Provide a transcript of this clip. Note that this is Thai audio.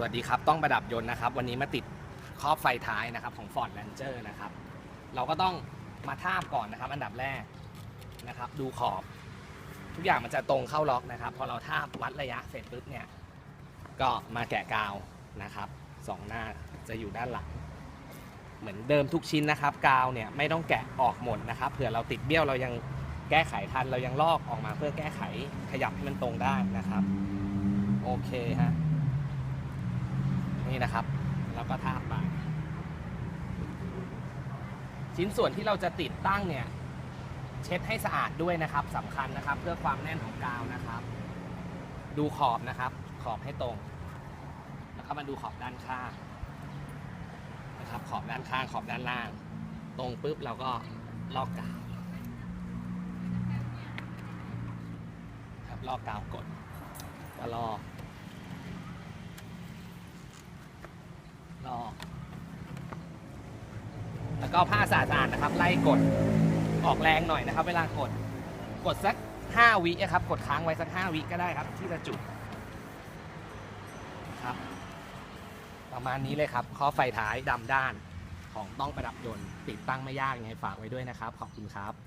สวัสดีครับ ต้องประดับยนต์นะครับ วันนี้มาติดครอบไฟท้ายนะครับของ Ford Ranger นะครับ เราก็ต้องมาทาบก่อนนะครับ อันดับแรกนะครับ ดูขอบ ทุกอย่างมันจะตรงเข้าล็อกนะครับ พอเราทาบวัดระยะเสร็จปุ๊บเนี่ย ก็มาแกะกาวนะครับสองหน้าจะอยู่ด้านหลัง เหมือนเดิมทุกชิ้นนะครับ กาวเนี่ยไม่ต้องแกะออกหมดนะครับ เผื่อเราติดเบี้ยวเรายังแก้ไขทัน เรายังลอกออกมาเพื่อแก้ไขขยับให้มันตรงได้นะครับ โอเคฮะ นี่นะครับ แล้วก็ทาบไปชิ้นส่วนที่เราจะติดตั้งเนี่ย เช็ดให้สะอาดด้วยนะครับสำคัญนะครับ เพื่อความแน่นของกาวนะครับ ดูขอบนะครับ ขอบให้ตรง แล้วก็มาดูขอบด้านข้างนะครับ ขอบด้านข้างขอบด้านล่าง ตรงปุ๊บเราก็ลอกกาวครับลอกกาวกดก็ลอก ลอก แล้วก็ผ้าสะอาดๆนะครับ ไล่กดออกแรงหน่อยนะครับ เวลากดกดสัก 5 วิอะครับ กดค้างไว้สัก 5 วิก็ได้ครับ ที่จะจุดครับ ประมาณนี้เลยครับ ข้อไฟท้ายดำด้านของต้องประดับยนต์ติดตั้งไม่ยากยังไงฝากไว้ด้วยนะครับ ขอบคุณครับ